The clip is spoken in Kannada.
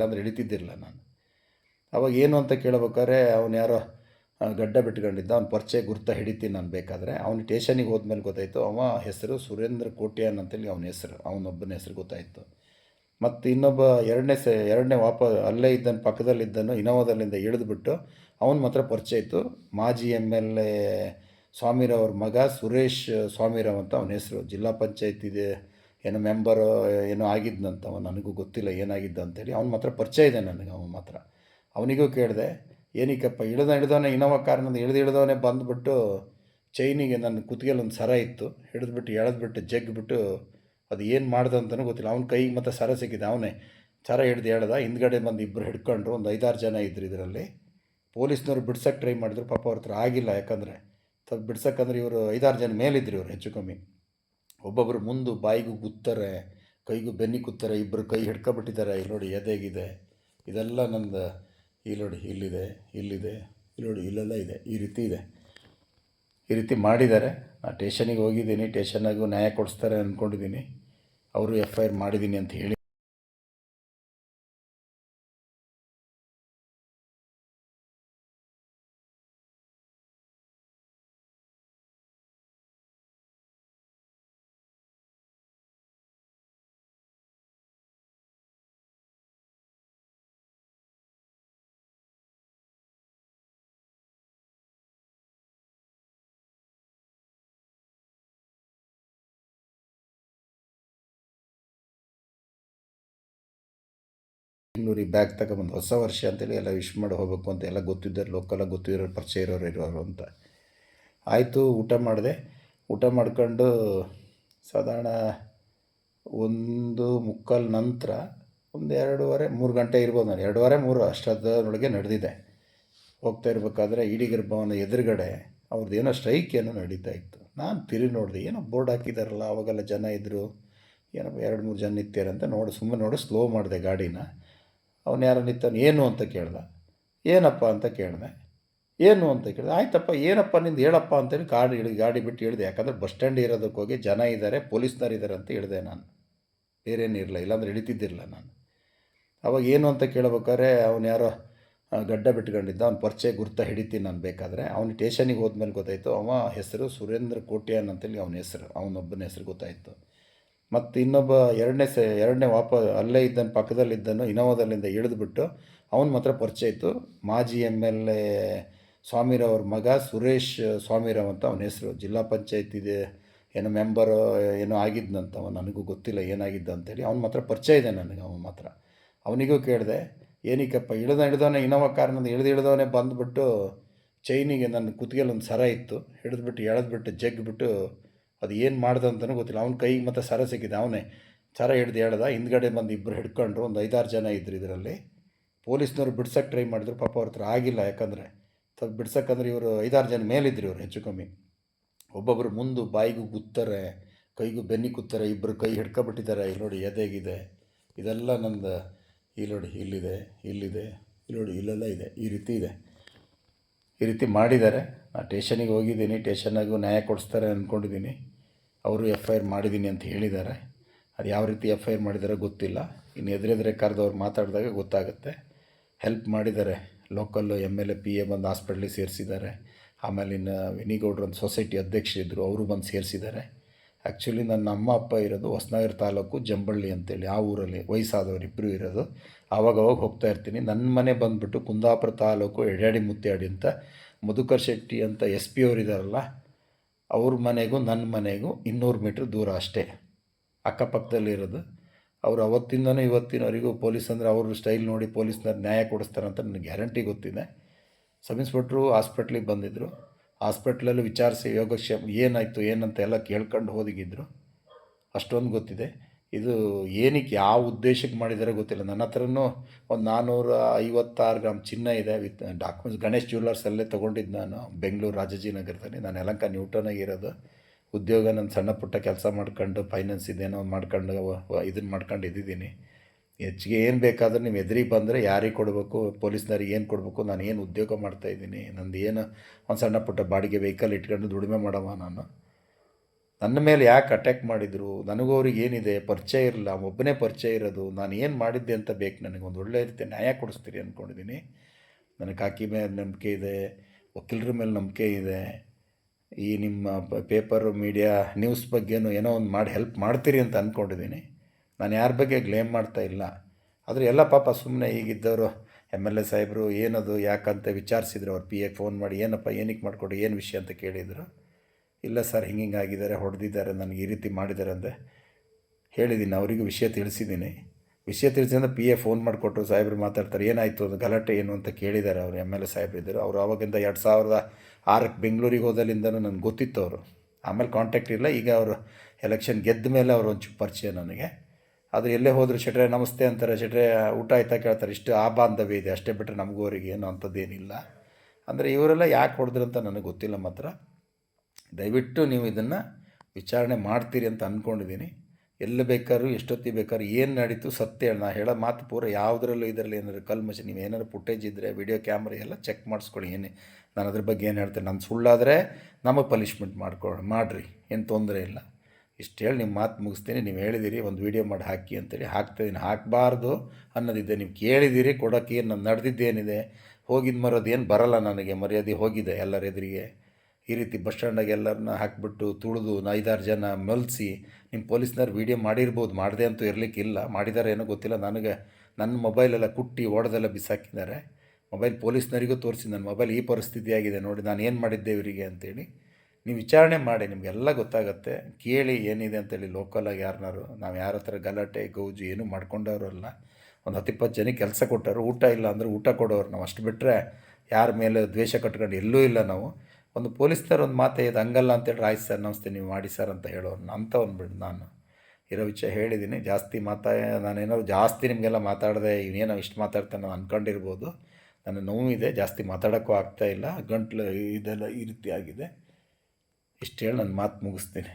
ಇಲ್ಲಾಂದ್ರೆ ಇಳಿತಿದ್ದಿರಲಿಲ್ಲ ನಾನು. ಅವಾಗ ಏನು ಅಂತ ಕೇಳ್ಬೇಕಾದ್ರೆ, ಅವನು ಯಾರೋ ಗಡ್ಡ ಬಿಟ್ಕೊಂಡಿದ್ದ, ಅವ್ನ ಪರಿಚಯ ಗುರ್ತ ಹಿಡಿತೀನಿ ನಾನು ಬೇಕಾದರೆ, ಅವನು ಟೇಷನಿಗೆ ಹೋದ್ಮೇಲೆ ಗೊತ್ತಾಯಿತು, ಅವ ಹೆಸರು ಸುರೇಂದ್ರ ಕೋಟ್ಯಾನ್ ಅಂತೇಳಿ ಅವನ ಹೆಸರು, ಅವನೊಬ್ಬನ ಹೆಸರು ಗೊತ್ತಾಯಿತು. ಮತ್ತು ಇನ್ನೊಬ್ಬ ಎರಡನೇ ಸ, ಎರಡನೇ ವಾಪ, ಅಲ್ಲೇ ಇದ್ದನು, ಪಕ್ಕದಲ್ಲಿದ್ದನು, ಇನೋವಾದಲ್ಲಿಂದ ಇಳಿದುಬಿಟ್ಟು ಅವನ ಮಾತ್ರ ಪರಿಚಯ ಇತ್ತು. ಮಾಜಿ ಎಂ ಎಲ್ ಎ ಸ್ವಾಮಿರವ್ರ ಮಗ ಸುರೇಶ್ ಸ್ವಾಮಿರಾವ್ ಅಂತ ಅವನ ಹೆಸರು, ಜಿಲ್ಲಾ ಪಂಚಾಯತ್ ಇದೆ ಏನೋ ಮೆಂಬರು ಏನೋ ಆಗಿದ್ದಂತ ನನಗೂ ಗೊತ್ತಿಲ್ಲ ಏನಾಗಿದ್ದ ಅಂತೇಳಿ, ಅವ್ನ ಮಾತ್ರ ಪರಿಚಯ ಇದೆ ನನಗೆ, ಅವನು ಮಾತ್ರ. ಅವನಿಗೂ ಕೇಳಿದೆ ಏನಕ್ಕಪ್ಪ ಇಳ್ದ ಹಿಡ್ದವನೇ ಇನೋವಾ ಕಾರ್ನಿಂದ ಇಳ್ದು ಹಿಡ್ದವನೇ ಬಂದುಬಿಟ್ಟು ಚೈನಿಗೆ ನನ್ನ ಕುತ್ತಿಗೆಲಿ ಒಂದು ಸರ ಇತ್ತು, ಹಿಡಿದ್ಬಿಟ್ಟು, ಎಳೆದ್ಬಿಟ್ಟು ಜಗ್ಬಿಟ್ಟು ಅದು ಏನು ಮಾಡ್ದೆ ಅಂತಲೂ ಗೊತ್ತಿಲ್ಲ. ಅವ್ನ ಕೈಗೆ ಮತ್ತೆ ಸರ ಸಿಕ್ಕಿದೆ, ಅವನೇ ಸರ ಹಿಡ್ದು ಹೇಳ್ದ ಹಿಂದ್ಗಡೆ ಬಂದು ಇಬ್ಬರು ಹಿಡ್ಕೊಂಡ್ರು, ಒಂದು ಐದಾರು ಜನ ಇದ್ರು ಇದರಲ್ಲಿ. ಪೊಲೀಸ್ನವ್ರು ಬಿಡ್ಸಕ್ಕೆ ಟ್ರೈ ಮಾಡಿದ್ರು, ಪಾಪ ಅವ್ರ ಹತ್ರ ಆಗಿಲ್ಲ, ಯಾಕಂದರೆ ಬಿಡ್ಸಕ್ಕಂದ್ರೆ ಇವರು ಐದಾರು ಜನ ಮೇಲಿದ್ರು ಇವರು ಹೆಚ್ಚು ಕಮ್ಮಿ. ಒಬ್ಬೊಬ್ಬರು ಮುಂದೆ ಬಾಯಿಗೂ ಗುತ್ತಾರೆ, ಕೈಗೂ ಬೆನ್ನಿಗೆ ಕೂತಾರೆ ಇಬ್ಬರು ಕೈ ಹಿಡ್ಕೊಬಿಟ್ಟಿದ್ದಾರೆ. ಇಲ್ಲಿ ನೋಡಿ ಎದೆಗಿದೆ. ಇದೆಲ್ಲ ನಂದು ಇಲ್ಲಿ ನೋಡಿ ಇಲ್ಲಿದೆ ಇಲ್ಲಿದೆ ಇಲ್ಲಿ ನೋಡಿ ಇಲ್ಲೆಲ್ಲ ಇದೆ. ಈ ರೀತಿ ಇದೆ. ಈ ರೀತಿ ಮಾಡಿದ್ದಾರೆ. ನಾನು ಟೇಷನಿಗೆ ಹೋಗಿದ್ದೀನಿ. ಟೇಷನಾಗೂ ನ್ಯಾಯ ಕೊಡಿಸ್ತಾರೆ ಅಂದ್ಕೊಂಡಿದ್ದೀನಿ. ಅವರು ಎಫ್ ಐ ಆರ್ ಮಾಡಿದ್ದೀನಿ ಅಂತ ಹೇಳಿ ಬೆಂಗಳೂರಿಗೆ ಬ್ಯಾಗ್ ತಗೊಂಬಂದು ಹೊಸ ವರ್ಷ ಅಂತೇಳಿ ಎಲ್ಲ ವಿಶ್ ಮಾಡಿ ಹೋಗಬೇಕು ಅಂತ ಎಲ್ಲ ಗೊತ್ತಿದ್ದಾರೆ ಲೋಕಲಾಗಿ ಗೊತ್ತಿರೋರು ಪರಿಚಯ ಇರೋರು ಇರೋರು ಅಂತ. ಆಯಿತು, ಊಟ ಮಾಡಿದೆ. ಊಟ ಮಾಡ್ಕೊಂಡು ಸಾಧಾರಣ ಒಂದು ಮುಕ್ಕಾಲು ನಂತರ ಒಂದು ಎರಡೂವರೆ, ಮೂರು ಗಂಟೆ ಇರ್ಬೋದು ನಾನು. ಎರಡೂವರೆ, ಮೂರು ಅಷ್ಟೊತ್ತರೊಳಗೆ ನಡೆದಿದೆ. ಹೋಗ್ತಾ ಇರಬೇಕಾದ್ರೆ ಇಡಿಗರ ಭವನ ಎದುರುಗಡೆ ಅವ್ರದ್ದು ಏನೋ ಸ್ಟ್ರೈಕ್ ಏನೋ ನಡೀತಾ ಇತ್ತು. ನಾನು ತಿರು ನೋಡಿದೆ, ಏನೋ ಬೋರ್ಡ್ ಹಾಕಿದಾರಲ್ಲ, ಅವಾಗೆಲ್ಲ ಜನ ಇದ್ದರು ಏನೋ ಎರಡು ಮೂರು ಜನ ಇತ್ತೀರಂತ ನೋಡಿ ಸುಮ್ಮನೆ ನೋಡಿ ಸ್ಲೋ ಮಾಡಿದೆ ಗಾಡಿನ. ಅವನು ಯಾರೋ ನಿಂತವನು, ಏನು ಅಂತ ಕೇಳ್ದ. ಏನಪ್ಪ ಅಂತ ಕೇಳಿದೆ. ಏನು ಅಂತ ಕೇಳಿದೆ. ಆಯ್ತಪ್ಪ, ಏನಪ್ಪ ನಿಂದು ಹೇಳಪ್ಪ ಅಂತೇಳಿ ಗಾಡಿ ಇಳಿ, ಗಾಡಿ ಬಿಟ್ಟು ಹೇಳಿದೆ ಯಾಕಂದರೆ ಬಸ್ ಸ್ಟ್ಯಾಂಡ್ ಇರೋದಕ್ಕೆ ಹೋಗಿ ಜನ ಇದ್ದಾರೆ ಪೊಲೀಸ್ನವ್ರು ಇದ್ದಾರೆ ಅಂತ ಹೇಳಿದೆ ನಾನು. ಬೇರೇನು ಇರಲಿಲ್ಲ, ಇಲ್ಲಾಂದ್ರೆ ಹಿಡಿತಿದ್ದಿರಲ್ಲ ನಾನು. ಅವಾಗ ಏನು ಅಂತ ಕೇಳ್ಬೇಕಾದ್ರೆ, ಅವನು ಯಾರೋ ಗಡ್ಡ ಬಿಟ್ಕೊಂಡಿದ್ದ, ಅವ್ನು ಪರಿಚಯ ಗುರ್ತ ಹಿಡಿತೀನಿ ನಾನು ಬೇಕಾದರೆ. ಅವನು ಟೇಷನಿಗೆ ಹೋದ್ಮೇಲೆ ಗೊತ್ತಾಯಿತು, ಅವ ಹೆಸರು ಸುರೇಂದ್ರ ಕೋಟ್ಯಾನ್ ಅಂತೇಳಿ ಅವನ ಹೆಸರು, ಅವನೊಬ್ಬನ ಹೆಸರು ಗೊತ್ತಾಯಿತು. ಮತ್ತು ಇನ್ನೊಬ್ಬ ಎರಡನೇ ಸೆ, ಎರಡನೇ ವಾಪ, ಅಲ್ಲೇ ಇದ್ದನು ಪಕ್ಕದಲ್ಲಿದ್ದನು ಇನೋವಾದಲ್ಲಿಂದ ಇಳಿದ್ಬಿಟ್ಟು ಅವನ ಮಾತ್ರ ಪರಿಚಯ ಇತ್ತು. ಮಾಜಿ ಎಂ ಎಲ್ ಎ ಸ್ವಾಮಿರವ್ರ ಮಗ ಸುರೇಶ್ ಸ್ವಾಮಿರಾವ್ ಅಂತ ಅವನ ಹೆಸರು. ಜಿಲ್ಲಾ ಪಂಚಾಯತ್ ಇದೆ, ಏನೋ ಮೆಂಬರು, ಏನೋ ಆಗಿದ್ದಂತ ಅವ ನನಗೂ ಗೊತ್ತಿಲ್ಲ ಏನಾಗಿದ್ದ ಅಂತೇಳಿ ಅವ್ನ ಮಾತ್ರ ಪರಿಚಯ ಇದೆ ನನಗೆ ಅವನು ಮಾತ್ರ. ಅವನಿಗೂ ಕೇಳಿದೆ, ಏನಕ್ಕಪ್ಪ, ಇಳ್ದ ಹಿಡ್ದವನೇ ಇನೋವಾ ಕಾರಣ, ಇಳ್ದು ಹಿಡ್ದವನೇ ಬಂದುಬಿಟ್ಟು ಚೈನಿಗೆ ನನ್ನ ಕುತ್ತಿಗೆಲಿ ಒಂದು ಸರ ಇತ್ತು. ಹಿಡಿದ್ಬಿಟ್ಟು, ಎಳೆದ್ಬಿಟ್ಟು ಜಗ್ಗಿಬಿಟ್ಟು ಅದು ಏನು ಮಾಡ್ದೆ ಅಂತಲೂ ಗೊತ್ತಿಲ್ಲ. ಅವ್ನ ಕೈಗೆ ಮತ್ತೆ ಸರ ಸಿಕ್ಕಿದೆ, ಅವನೇ. ಸರ ಹಿಡ್ದು ಹೇಳ್ದ ಹಿಂದ್ಗಡೆ ಬಂದು ಇಬ್ಬರು ಹಿಡ್ಕೊಂಡ್ರು, ಒಂದು ಐದಾರು ಜನ ಇದ್ದರು ಇದರಲ್ಲಿ. ಪೊಲೀಸ್ನವ್ರು ಬಿಡ್ಸಕ್ಕೆ ಟ್ರೈ ಮಾಡಿದ್ರು, ಪಾಪ ಅವ್ರ ಹತ್ರ ಆಗಿಲ್ಲ. ಯಾಕಂದರೆ ಸ್ವಲ್ಪ ಬಿಡ್ಸಕ್ಕಂದ್ರೆ ಇವರು ಐದಾರು ಜನ ಮೇಲಿದ್ರು ಇವರು ಹೆಚ್ಚು ಕಮ್ಮಿ. ಒಬ್ಬೊಬ್ಬರು ಮುಂದೆ ಬಾಯಿಗೂ ಗುತ್ತಾರೆ, ಕೈಗೂ ಬೆನ್ನಿ ಕೂತಾರೆ ಇಬ್ಬರು ಕೈ ಹಿಡ್ಕೊಬಿಟ್ಟಿದ್ದಾರೆ. ಇಲ್ಲಿ ನೋಡಿ, ಎದೆಗಿದೆ. ಇದೆಲ್ಲ ನಂದು ಇಲ್ಲಿ ನೋಡಿ, ಇಲ್ಲಿದೆ ಇಲ್ಲಿದೆ ಇಲ್ಲಿ ನೋಡಿ, ಇಲ್ಲೆಲ್ಲ ಇದೆ. ಈ ರೀತಿ ಇದೆ. ಈ ರೀತಿ ಮಾಡಿದ್ದಾರೆ. ನಾನು ಟೇಷನಿಗೆ ಹೋಗಿದ್ದೀನಿ ಟೇಷನ್ನಾಗೂ ನ್ಯಾಯ ಕೊಡಿಸ್ತಾರೆ ಅಂದ್ಕೊಂಡಿದ್ದೀನಿ ಅವರು ಎಫ್ ಐ ಆರ್ ಮಾಡಿದ್ದೀನಿ ಅಂತ ಹೇಳಿದ್ದಾರೆ. ಅದು ಯಾವ ರೀತಿ ಎಫ್ ಐ ಆರ್ ಮಾಡಿದ್ದಾರೆ ಗೊತ್ತಿಲ್ಲ. ಇನ್ನು ಎದುರೆದುರೆ ಕರೆದವ್ರು ಮಾತಾಡಿದಾಗ ಗೊತ್ತಾಗುತ್ತೆ. ಹೆಲ್ಪ್ ಮಾಡಿದ್ದಾರೆ. Local M L A, P A ಬಂದು ಹಾಸ್ಪಿಟ್ಲಿಗೆ ಸೇರಿಸಿದ್ದಾರೆ. ಆಮೇಲೆ ಇನ್ನು ವಿನಿಗೌಡ್ರ ಒಂದು ಸೊಸೈಟಿ ಅಧ್ಯಕ್ಷರಿದ್ದರು ಅವರು ಬಂದು ಸೇರಿಸಿದ್ದಾರೆ. ಆ್ಯಕ್ಚುಲಿ ನನ್ನ ಅಮ್ಮ ಅಪ್ಪ ಇರೋದು ಹೊಸನಗರ ತಾಲೂಕು ಜಂಬಳ್ಳಿ ಅಂತೇಳಿ, ಆ ಊರಲ್ಲಿ ವಯಸ್ಸಾದವರು ಇಬ್ಬರು ಇರೋದು. ಆವಾಗ ಅವಾಗ ಹೋಗ್ತಾ ಇರ್ತೀನಿ. ನನ್ನ ಮನೆ ಬಂದುಬಿಟ್ಟು ಕುಂದಾಪುರ ತಾಲೂಕು ಎಡ್ಯಾಡಿ ಮುತ್ಯಾಡಿ ಅಂತ ಮಧುಕರ್ ಶೆಟ್ಟಿ ಅಂತ ಎಸ್ ಪಿ ಅವ್ರು ಇದ್ದಾರಲ್ಲ ಅವ್ರ ಮನೆಗೂ ನನ್ನ ಮನೆಗೂ ಇನ್ನೂರು ಮೀಟ್ರ್ ದೂರ ಅಷ್ಟೇ ಅಕ್ಕಪಕ್ಕದಲ್ಲಿರೋದು ಅವರು ಅವತ್ತಿಂದನೂ ಇವತ್ತಿನವರೆಗೂ ಪೊಲೀಸ್ ಅಂದರೆ ಅವ್ರ ಸ್ಟೈಲ್ ನೋಡಿ ಪೊಲೀಸ್ನವ್ರು ನ್ಯಾಯ ಕೊಡಿಸ್ತಾರೆ ಅಂತ ನನಗೆ ಗ್ಯಾರಂಟಿ ಗೊತ್ತಿದೆ. ಸಬ್ ಇನ್ಸ್ಪೆಕ್ಟ್ರು ಹಾಸ್ಪಿಟ್ಲಿಗೆ ಬಂದಿದ್ದರು ಹಾಸ್ಪಿಟ್ಲಲ್ಲಿ ವಿಚಾರಿಸಿ ಯೋಗಕ್ಷೇಮ ಏನಾಯಿತು ಏನಂತ ಎಲ್ಲ ಕೇಳ್ಕೊಂಡು ಹೋದಿಗಿದ್ರು ಅಷ್ಟೊಂದು ಗೊತ್ತಿದೆ. ಇದು ಏನಕ್ಕೆ ಯಾವ ಉದ್ದೇಶಕ್ಕೆ ಮಾಡಿದ್ದಾರೆ ಗೊತ್ತಿಲ್ಲ. ನನ್ನ ಹತ್ರನೂ ಒಂದು ನಾನ್ನೂರ ಐವತ್ತಾರು ಗ್ರಾಮ್ ಚಿನ್ನ ಇದೆ ವಿತ್ ಡಾಕ್ಯುಮೆಂಟ್ಸ್. ಗಣೇಶ್ ಜ್ಯುವೆಲ್ಲರ್ಸಲ್ಲೇ ತೊಗೊಂಡಿದ್ದು ನಾನು. ಬೆಂಗಳೂರು ರಾಜಾಜಿನಗರದಲ್ಲಿ ನಾನು ಯಲಂಕ ನ್ಯೂಟನಾಗಿ ಇರೋದು. ಉದ್ಯೋಗ ನಾನು ಸಣ್ಣ ಪುಟ್ಟ ಕೆಲಸ ಮಾಡ್ಕೊಂಡು ಫೈನಾನ್ಸ್ ಇದೇನೋ ಮಾಡ್ಕೊಂಡು ಇದನ್ನು ಮಾಡ್ಕೊಂಡು ಇದ್ದಿದ್ದೀನಿ. ಹೆಚ್ಚಿಗೆ ಏನು ಬೇಕಾದರೂ ನೀವು ಎದುರಿಗೆ ಬಂದರೆ ಯಾರಿಗೆ ಕೊಡಬೇಕು, ಪೊಲೀಸ್ನವ್ರಿಗೆ ಏನು ಕೊಡಬೇಕು ನಾನು ಏನು ಉದ್ಯೋಗ ಮಾಡ್ತಾಯಿದ್ದೀನಿ ನಂದು ಏನು ಒಂದು ಸಣ್ಣ ಪುಟ್ಟ ಬಾಡಿಗೆ ವೆಹಿಕಲ್ ಇಟ್ಕೊಂಡು ದುಡಿಮೆ ಮಾಡವ ನಾನು. ನನ್ನ ಮೇಲೆ ಯಾಕೆ ಅಟ್ಯಾಕ್ ಮಾಡಿದರು? ನನಗೂ ಅವ್ರಿಗೆ ಏನಿದೆ? ಪರಿಚಯ ಇರಲ್ಲ ಒಬ್ಬನೇ ಪರಿಚಯ ಇರೋದು. ನಾನು ಏನು ಮಾಡಿದ್ದೆ ಅಂತ ಬೇಕು? ನನಗೆ ಒಂದು ಒಳ್ಳೆಯ ರೀತಿ ನ್ಯಾಯ ಕೊಡಿಸ್ತೀರಿ ಅಂದ್ಕೊಂಡಿದ್ದೀನಿ ನನಗೆ ಕಾಕಿ ಮೇಲೆ ನಂಬಿಕೆ ಇದೆ. ವಕೀಲರ ಮೇಲೆ ನಂಬಿಕೆ ಇದೆ. ಈ ನಿಮ್ಮ ಪೇಪರು ಮೀಡಿಯಾ ನ್ಯೂಸ್ ಬಗ್ಗೆನೂ ಏನೋ ಒಂದು ಮಾಡಿ ಹೆಲ್ಪ್ ಮಾಡ್ತೀರಿ ಅಂತ ಅಂದ್ಕೊಂಡಿದ್ದೀನಿ ನಾನು ಯಾರ ಬಗ್ಗೆ ಗ್ಲೇಮ್ ಮಾಡ್ತಾ ಇಲ್ಲ. ಆದರೆ ಎಲ್ಲ ಪಾಪ ಸುಮ್ಮನೆ ಈಗಿದ್ದವರು ಎಂ ಎಲ್ ಎ ಸಾಹೇಬರು ಏನದು, ಯಾಕಂತ ವಿಚಾರಿಸಿದ್ರು. ಅವ್ರು ಪಿ ಎ ಫೋನ್ ಮಾಡಿ, ಏನಪ್ಪ, ಏನಕ್ಕೆ ಮಾಡಿಕೊಡಿ ಏನು ವಿಷಯ ಅಂತ ಕೇಳಿದರು. ಇಲ್ಲ ಸರ್ ಹಿಂಗೆ ಹಿಂಗೆ ಆಗಿದ್ದಾರೆ ಹೊಡೆದಿದ್ದಾರೆ, ನನಗೆ ಈ ರೀತಿ ಮಾಡಿದ್ದಾರೆ ಅಂದರೆ ಹೇಳಿದ್ದೀನಿ ಅವರಿಗೂ ವಿಷಯ ತಿಳಿಸಿದ್ದೀನಿ ವಿಷಯ ತಿಳಿಸಿದ್ರೆ ಪಿ ಎ ಫೋನ್ ಮಾಡಿಕೊಟ್ಟು ಸಾಹೇಬ್ರು ಮಾತಾಡ್ತಾರೆ, ಏನಾಯಿತು ಅದು, ಗಲಾಟೆ ಏನು ಅಂತ ಕೇಳಿದ್ದಾರೆ ಅವರು ಎಂ ಎಲ್ ಎ ಸಾಹೇಬ್ರು ಇದ್ದರು. ಅವರು ಆವಾಗಿಂದ ಎರಡು ಸಾವಿರದ ಆರಕ್ಕೆ ಬೆಂಗಳೂರಿಗೆ ಹೋದಲ್ಲಿಂದನೂ ನನಗೆ ಗೊತ್ತಿತ್ತು ಅವರು. ಆಮೇಲೆ ಕಾಂಟ್ಯಾಕ್ಟ್ ಇಲ್ಲ, ಈಗ ಅವರು ಎಲೆಕ್ಷನ್ ಗೆದ್ದ ಮೇಲೆ ಅವರು ಒಂಚೂರು ಪರಿಚಯ ನನಗೆ. ಆದರೆ ಎಲ್ಲೇ ಹೋದರೂ, ಶೆಟ್ರೆ, ನಮಸ್ತೆ ಅಂತಾರೆ, ಶೆಟ್ರೆ, ಊಟ ಆಯ್ತಾ ಕೇಳ್ತಾರೆ, ಇಷ್ಟು ಆ ಬಾಂಧವ್ಯ ಇದೆ, ಅಷ್ಟೇ ಬಿಟ್ಟರೆ ನಮಗೂ ಅವರಿಗೆ ಏನು ಅಂಥದ್ದೇನಿಲ್ಲ. ಅಂದರೆ ಇವರೆಲ್ಲ ಯಾಕೆ ಹೊಡೆದ್ರು ಅಂತ ನನಗೆ ಗೊತ್ತಿಲ್ಲ ಮಾತ್ರ. ದಯವಿಟ್ಟು ನೀವು ಇದನ್ನು ವಿಚಾರಣೆ ಮಾಡ್ತೀರಿ ಅಂತ ಅಂದ್ಕೊಂಡಿದ್ದೀನಿ ಎಲ್ಲಿ ಬೇಕಾದ್ರೂ, ಎಷ್ಟೊತ್ತಿಗೆ ಬೇಕಾದ್ರೂ, ಏನು ನಡೀತು ಸತ್ಯ ಹೇಳಿ. ನಾ ಹೇಳೋ ಮಾತು ಪೂರ ಯಾವುದರಲ್ಲೂ ಇದರಲ್ಲಿ ಏನಾದ್ರು ಕಲ್ಮಶಿ, ನೀವು ಏನಾದ್ರು ಫುಟೇಜ್ ಇದ್ದರೆ ವಿಡಿಯೋ ಕ್ಯಾಮ್ರಾ ಎಲ್ಲ ಚೆಕ್ ಮಾಡಿಸ್ಕೊಳ್ಳಿ. ಏನೇ, ನಾನು ಅದ್ರ ಬಗ್ಗೆ ಏನು ಹೇಳ್ತೇನೆ? ನಾನು ಸುಳ್ಳಾದರೆ ನಮಗೆ ಪನಿಷ್ಮೆಂಟ್ ಮಾಡ್ಕೊ ಮಾಡಿರಿ, ಏನು ತೊಂದರೆ ಇಲ್ಲ. ಇಷ್ಟು ಹೇಳಿ ನಿಮ್ಮ ಮಾತು ಮುಗಿಸ್ತೀನಿ. ನೀವು ಹೇಳಿದ್ದೀರಿ ಒಂದು ವೀಡಿಯೋ ಮಾಡಿ ಹಾಕಿ ಅಂತೇಳಿ. ಹಾಕ್ತಾಯಿದ್ದೀನಿ ಹಾಕಬಾರ್ದು ಅನ್ನೋದಿದೆ. ನೀವು ಕೇಳಿದ್ದೀರಿ ಕೊಡೋಕ್ಕೆ ಏನು ನಾನು ನಡೆದಿದ್ದೇನಿದೆ? ಹೋಗಿದ್ದು ಮರೋದು ಏನು ಬರಲ್ಲ ನನಗೆ. ಮರ್ಯಾದೆ ಹೋಗಿದೆ ಎಲ್ಲರ ಎದುರಿಗೆ. ಈ ರೀತಿ ಬಸ್ ಸ್ಟ್ಯಾಂಡಾಗೆ ಎಲ್ಲರನ್ನ ಹಾಕಿಬಿಟ್ಟು ತುಳಿದು ಐದಾರು ಜನ ಮಲ್ಸಿ ನಿಮ್ಮ ಪೊಲೀಸ್ನವ್ರು ವೀಡಿಯೋ ಮಾಡಿರ್ಬೋದು, ಮಾಡಿದೆ ಅಂತೂ ಇರಲಿಕ್ಕಿಲ್ಲ. ಮಾಡಿದ್ದಾರೆ ಏನೋ ಗೊತ್ತಿಲ್ಲ. ನನಗೆ ನನ್ನ ಮೊಬೈಲೆಲ್ಲ ಕುಟ್ಟಿ ಓಡದೆಲ್ಲ ಬಿಸಾಕಿದ್ದಾರೆ. ಮೊಬೈಲ್ ಪೊಲೀಸ್ನವರಿಗೂ ತೋರಿಸಿ, ನನ್ನ ಮೊಬೈಲ್ ಈ ಪರಿಸ್ಥಿತಿ ಆಗಿದೆ ನೋಡಿ, ನಾನು ಏನು ಮಾಡಿದ್ದೆ ಇವರಿಗೆ ಅಂತೇಳಿ ನೀವು ವಿಚಾರಣೆ ಮಾಡಿ, ನಿಮಗೆಲ್ಲ ಗೊತ್ತಾಗುತ್ತೆ. ಕೇಳಿ ಏನಿದೆ ಅಂತೇಳಿ ಲೋಕಲಾಗಿ ಯಾರನ್ನಾರು ನಾವು ಯಾರ ಹತ್ರ ಗಲಾಟೆ, ಗೌಜು ಏನೂ ಮಾಡ್ಕೊಂಡವರು ಅಲ್ಲ. ಒಂದು ಹತ್ತು ಇಪ್ಪತ್ತು ಜನಕ್ಕೆ ಕೆಲಸ ಕೊಟ್ಟರು ಊಟ ಇಲ್ಲ ಅಂದರೆ ಊಟ ಕೊಡೋರು. ನಾವು ಅಷ್ಟು ಬಿಟ್ಟರೆ ಯಾರ ಮೇಲೆ ದ್ವೇಷ ಕಟ್ಕೊಂಡು ಎಲ್ಲೂ ಇಲ್ಲ ನಾವು. ಒಂದು ಪೊಲೀಸ್ನವ್ರು ಒಂದು ಮಾತೇ ಇದು, ಹಂಗಲ್ಲ ಅಂತೇಳಿ ಆಯ್ತು ಸರ್, ನಮಸ್ತೆ, ನೀವು ಮಾಡಿ ಸರ್ ಅಂತ ಹೇಳೋರು ಅಂತ ಅಂದ್ಬಿಟ್ಟು ನಾನು. ಇರೋ ವಿಷಯ ಹೇಳಿದ್ದೀನಿ. ಜಾಸ್ತಿ ಮಾತಾ ನಾನೇನಾದ್ರು ಜಾಸ್ತಿ ನಿಮಗೆಲ್ಲ ಮಾತಾಡದೆ ಇವನೇನೋ ಇಷ್ಟು ಮಾತಾಡ್ತಾನೆ ಅಂದ್ಕೊಂಡಿರ್ಬೋದು ನನ್ನ ನೋವಿದೆ ಜಾಸ್ತಿ ಮಾತಾಡೋಕ್ಕೂ ಆಗ್ತಾಯಿಲ್ಲ ಗಂಟ್ಲು ಇದೆಲ್ಲ ಈ ರೀತಿ ಆಗಿದೆ. ಇಷ್ಟು ಹೇಳಿ ನನ್ನ ಮಾತು ಮುಗಿಸ್ತೀನಿ.